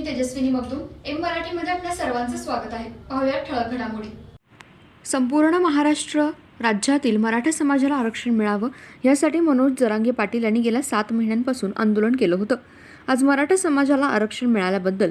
मी Tejaswini Magdum M मराठीमध्ये आपल्या सर्वांचं स्वागत आहे. पाहूया ठळक घडामोडी. संपूर्ण महाराष्ट्र राज्यातील मराठा समाजाला आरक्षण मिळावं यासाठी मनोज जरांगे पाटील यांनी गेल्या सात महिन्यांपासून आंदोलन केलं होतं. आज मराठा समाजाला आरक्षण मिळाल्याबद्दल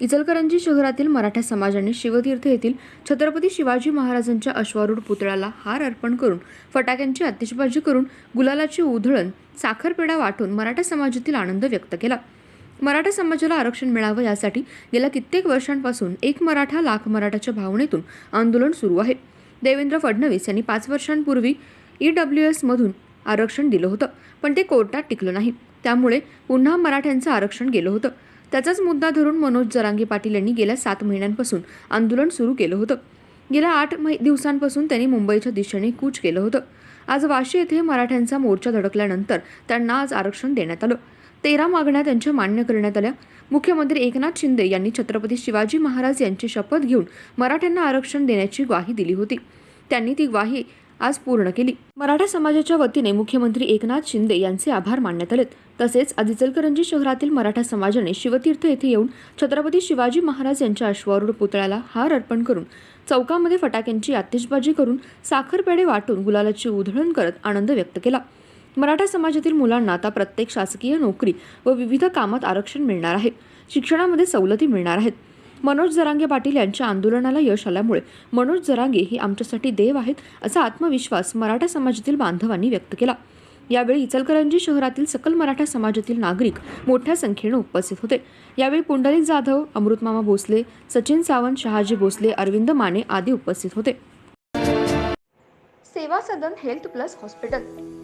इचलकरंजी शहरातील मराठा समाजाने शिवतीर्थ येथील छत्रपती शिवाजी महाराजांच्या अश्वारूढ पुतळ्याला हार अर्पण करून फटाक्यांची आतिषबाजी करून गुलालाची उधळण साखरपेढा वाटून मराठा समाजातील आनंद व्यक्त केला. मराठा समाजाला आरक्षण मिळावं यासाठी गेल्या कित्येक वर्षांपासून एक मराठा लाख मराठाच्या भावनेतून आंदोलन सुरू आहे. देवेंद्र फडणवीस यांनी पाच वर्षांपूर्वी ई डब्ल्यू एसमधून आरक्षण दिलं होतं पण ते कोर्टात टिकलं नाही. त्यामुळे पुन्हा मराठ्यांचं आरक्षण गेलं होतं. त्याचाच मुद्दा धरून मनोज जरांगे पाटील यांनी गेल्या सात महिन्यांपासून आंदोलन सुरू केलं होतं. गेल्या आठ मै दिवसांपासून त्यांनी मुंबईच्या दिशेने कूच केलं होतं. आज वाशी येथे मराठ्यांचा मोर्चा धडकल्यानंतर त्यांना आज आरक्षण देण्यात आलं. तेरा मागण्या त्यांच्या मान्य करण्यात आल्या. मुख्यमंत्री एकनाथ शिंदे यांनी छत्रपती शिवाजी महाराज यांची शपथ घेऊन मराठ्यांना आरक्षण देण्याची ग्वाही दिली होती. त्यांनी ती ग्वाही आज पूर्ण केली. मराठा समाजाच्या वतीने मुख्यमंत्री एकनाथ शिंदे यांचे आभार मानण्यात आलेत. तसेच आज इचलकरंजी शहरातील मराठा समाजाने शिवतीर्थ येथे येऊन छत्रपती शिवाजी महाराज यांच्या अश्वारूढ पुतळ्याला हार अर्पण करून चौकामध्ये फटाक्यांची आतिषबाजी करून साखरपेढे वाटून गुलालाची उधळण करत आनंद व्यक्त केला. मराठा समाजातील मुलांना आता प्रत्येक शासकीय नोकरी व विविध कामात आरक्षण मिळणार आहे. शिक्षणामध्ये सवलती मिळणार आहेत. मनोज जरांगे पाटील यांच्या आंदोलनाला यश आल्यामुळे मनोज जरांगे हे आमच्यासाठी देव आहेत असा आत्मविश्वास मराठा समाजातील बांधवांनी व्यक्त केला. यावेळी इचलकरंजी शहरातील सकल मराठा समाजातील नागरिक मोठ्या संख्येने उपस्थित होते. यावेळी पुंडलिक जाधव अमृतमामा भोसले सचिन सावंत शहाजी भोसले अरविंद माने आदी उपस्थित होते. Seva Sadan health plus hospital